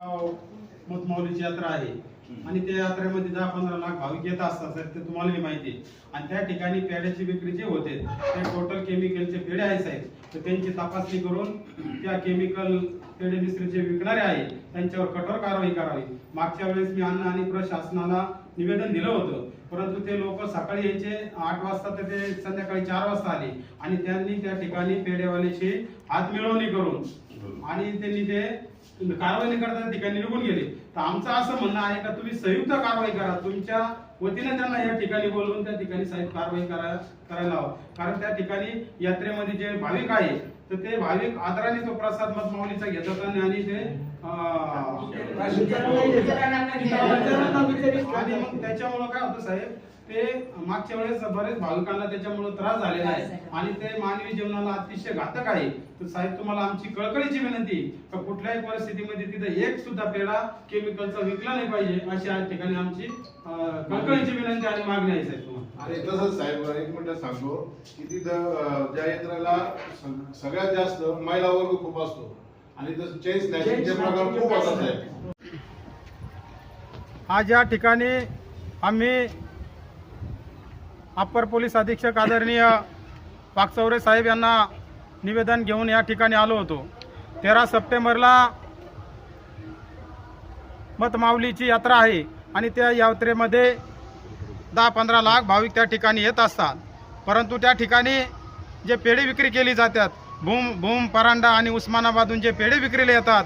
मतमाऊलीची यात्रा आहे. आणि त्या यात्रेमध्ये दहा पंधरा लाख भाविक येत असतात सर ते तुम्हालाही माहिती. आहे आणि त्या ठिकाणी पेड्याची विक्री जे होते ते टोटल केमिकलचे पेढे आहे साहेब. तर त्यांची तपासणी करून त्या केमिकल पेढे मिश्रित जे विकणारे आहे त्यांच्यावर कठोर कारवाई करावी. मागच्या वेळेस मी अन्न आणि प्रशासनाला निवेदन दिलं होतं. परंतु ते लोक सकाळी यायचे आठ वाजता तर ते संध्याकाळी चार वाजता आले. आणि त्यांनी त्या ठिकाणी पेढेवाल्याची हात मिळवणी करून आणि त्यांनी ते कारवाई न करता त्या ठिकाणी निघून गेले. तर आमचं असं म्हणणं आहे का तुम्ही संयुक्त कारवाई करा. तुमच्या वतीने त्यांना या ठिकाणी बोलवून त्या ठिकाणी साहेब कारवाई करा करायला हवं. कारण त्या ठिकाणी यात्रेमध्ये जे भाविक आहे तर ते भाविक आदराने तो प्रसाद मतमावलीचा घेतात आणि आणि ते अं, आणि मग त्याच्यामुळं काय होतं साहेब? ते मागच्या वेळेस बरेच भाविकांना त्याच्यामुळे त्रास झालेला आहे. आणि ते मानवी जीवनाला अतिशय घातक आहे. तर साहेब तुम्हाला आमची कळकळीची विनंती आहे का कुठल्याही परिस्थितीमध्ये तिथे एक सुद्धा पेढा केमिकलचा विकला नाही पाहिजे अशी या ठिकाणी आमची कळकळीची विनंती आणि मागणी आहे साहेब तुम्हाला. आणि तसंच साहेब एक मिनिट सांगतो की तिथं त्या यात्रेला सग- सगळ्यात जास्त महिला वर्ग खूप असतो. आणि तसं चेन स्नॅचिंगचे प्रकार खूप असतात साहेब. आज या ठिकाणी आम्ही अप्पर पोलीस अधीक्षक आदरणीय पाकचौरे साहेब यांना निवेदन घेऊन या ठिकाणी आलो होतो. तेरा सप्टेंबरला मतमावलीची यात्रा आहे आणि त्या यात्रेमध्ये दहा पंधरा लाख भाविक त्या ठिकाणी येत असतात. परंतु त्या ठिकाणी जे पेढे विक्री केली जातात भूम भूम परांडा आणि उस्मानाबादहून जे पेढे विक्रीला येतात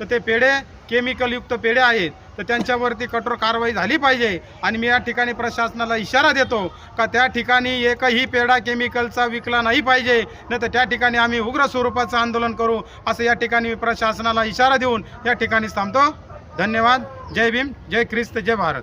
तर ते पेढे केमिकलयुक्त पेढे आहेत. तर त्यांच्यावरती कठोर कारवाई झाली पाहिजे. आणि मी या ठिकाणी प्रशासनाला इशारा देतो का त्या ठिकाणी एकही पेढा केमिकलचा विकला नाही पाहिजे. नाही तर त्या ठिकाणी आम्ही उग्र स्वरूपाचं आंदोलन करू. असं या ठिकाणी मी प्रशासनाला इशारा देऊन या ठिकाणी थांबतो. धन्यवाद. जय भीम. जय ख्रिस्त. जय भारत.